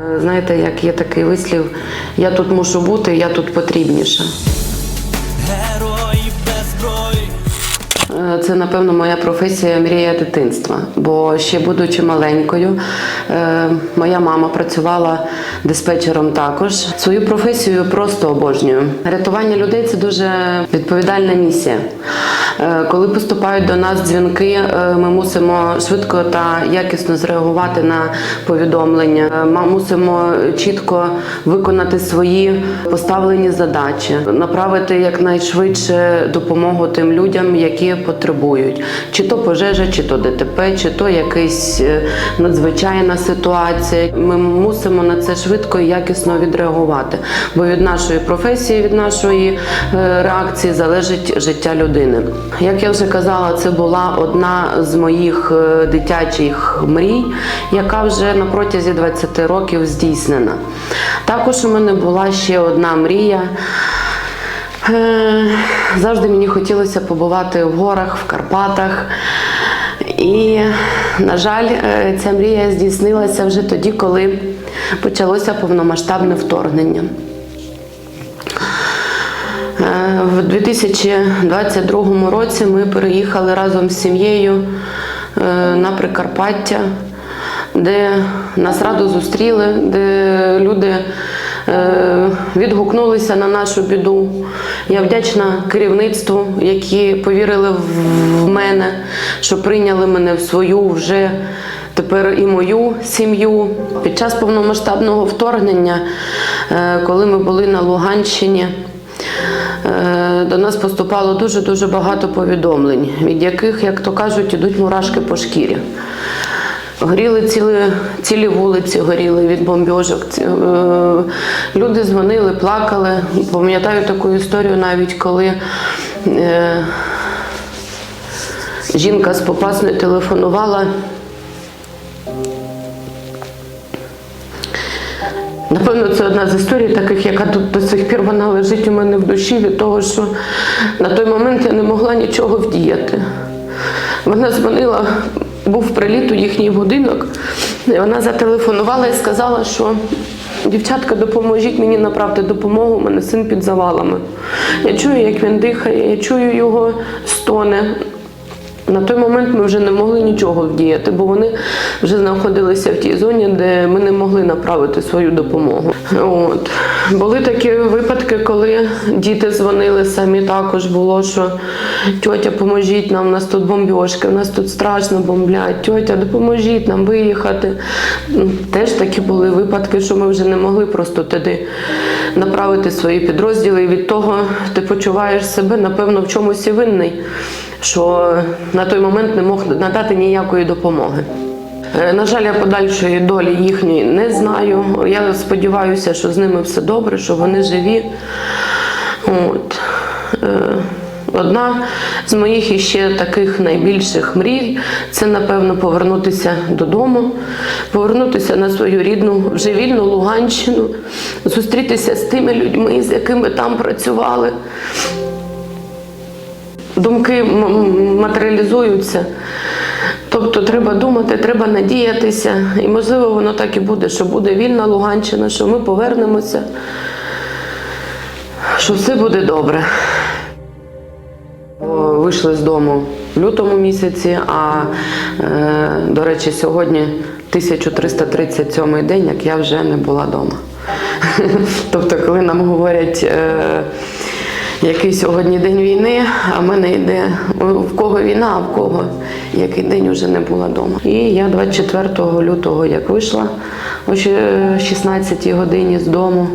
Е, Знаєте, як є такий вислів, я тут мушу бути, я тут потрібніша. Герої без зброї. Е, Це, напевно, моя професія мрія дитинства. Бо ще будучи маленькою, е, моя мама працювала диспетчером також. Свою професію просто обожнюю. Рятування людей це дуже відповідальна місія. Е, Коли поступають до нас дзвінки, е, ми мусимо швидко та якісно зреагувати на повідомлення. Е, Ми мусимо чітко виконати свої поставлені задачі, направити якнайшвидше допомогу тим людям, які потребують, чи то пожежа, чи то ДТП, чи то якась надзвичайна ситуація. Ми мусимо на це швидко і якісно відреагувати. Бо від нашої професії, від нашої реакції залежить життя людини. Як я вже казала, це була одна з моїх е, дитячих мрій, яка вже на протязі 20 років здійснена. Також у мене була ще одна мрія. Е, Завжди мені хотілося побувати в горах, в Карпатах. І, на жаль, е, ця мрія здійснилася вже тоді, коли почалося повномасштабне вторгнення. В 2022 році ми переїхали разом з сім'єю е, на Прикарпаття, де нас радо зустріли, де люди е, відгукнулися на нашу біду. Я вдячна керівництву, які повірили в- мене, що прийняли мене в свою вже. Тепер і мою сім'ю під час повномасштабного вторгнення, е, коли ми були на Луганщині, До нас поступало дуже дуже багато повідомлень, від яких, як то кажуть, ідуть мурашки по шкірі. Горіли цілі, цілі вулиці, горіли від бомбьожок. Е, Люди дзвонили, плакали. Пам'ятаю таку історію навіть коли. е, Жінка з Попасної телефонувала Напевно, це одна з історій таких, яка тут до сих пір вона лежить у мене в душі від того, що на той момент я не могла нічого вдіяти. Вона дзвонила, був приліт у їхній будинок, і вона зателефонувала і сказала, що дівчатка, допоможіть мені направте допомогу, у мене син під завалами. Я чую, як він дихає, я чую його стони. На той момент ми вже не могли нічого вдіяти, бо вони вже знаходилися в тій зоні, де ми не могли направити свою допомогу. От. Були такі випадки, коли діти дзвонили самі також було, що тьотя, поможіть нам, у нас тут бомбьошки, у нас тут страшно бомблять, тьотя, допоможіть нам виїхати. Ну, Теж такі були випадки, що ми вже не могли просто туди направити свої підрозділи. І від того ти почуваєш себе, напевно, в чомусь і винний що на той момент не мог надати ніякої допомоги. Е, На жаль, я подальшої долі їхньої не знаю. Я сподіваюся, що з ними все добре, що вони живі. От. Е, Одна з моїх іще таких найбільших мрій це, напевно, повернутися додому, повернутися на свою рідну, вже вільну Луганщину, зустрітися з тими людьми, з якими там працювали думки матеріалізуються. Тобто треба думати, треба надіятися. І можливо воно так і буде, що буде вільна Луганщина, що ми повернемося, що все буде добре. Вийшли з дому в лютому місяці, а е, до речі, сьогодні 1337 день, як я вже не була вдома. Тобто, коли нам говорять. Е, який сьогодні день війни, а в мене йде в кого війна, а в кого який день вже не була вдома. І я 24 лютого як вийшла о ще- 16 годині з дому.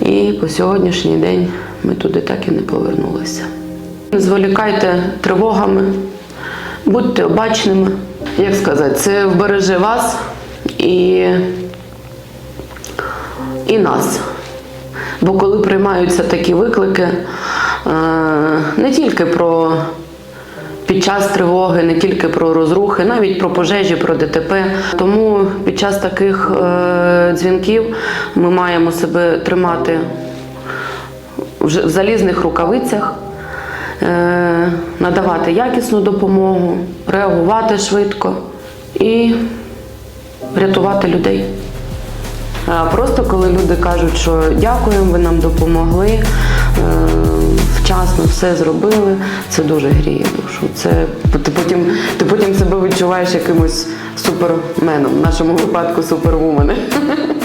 І по сьогоднішній день ми туди так і не повернулися. Не зволікайте тривогами, будьте обачними. Як сказати, це вбереже вас і, і нас. Бо коли приймаються такі виклики, е, не тільки про під час тривоги, не тільки про розрухи, навіть про пожежі, про ДТП. Тому під час таких е, дзвінків ми маємо себе тримати в залізних рукавицях, е, надавати якісну допомогу, реагувати швидко і рятувати людей. Просто коли люди кажуть, що дякуємо, ви нам допомогли, е, вчасно все зробили, це дуже гріє душу. Це ти потім, ти потім себе відчуваєш якимось суперменом, в нашому випадку супервуменом.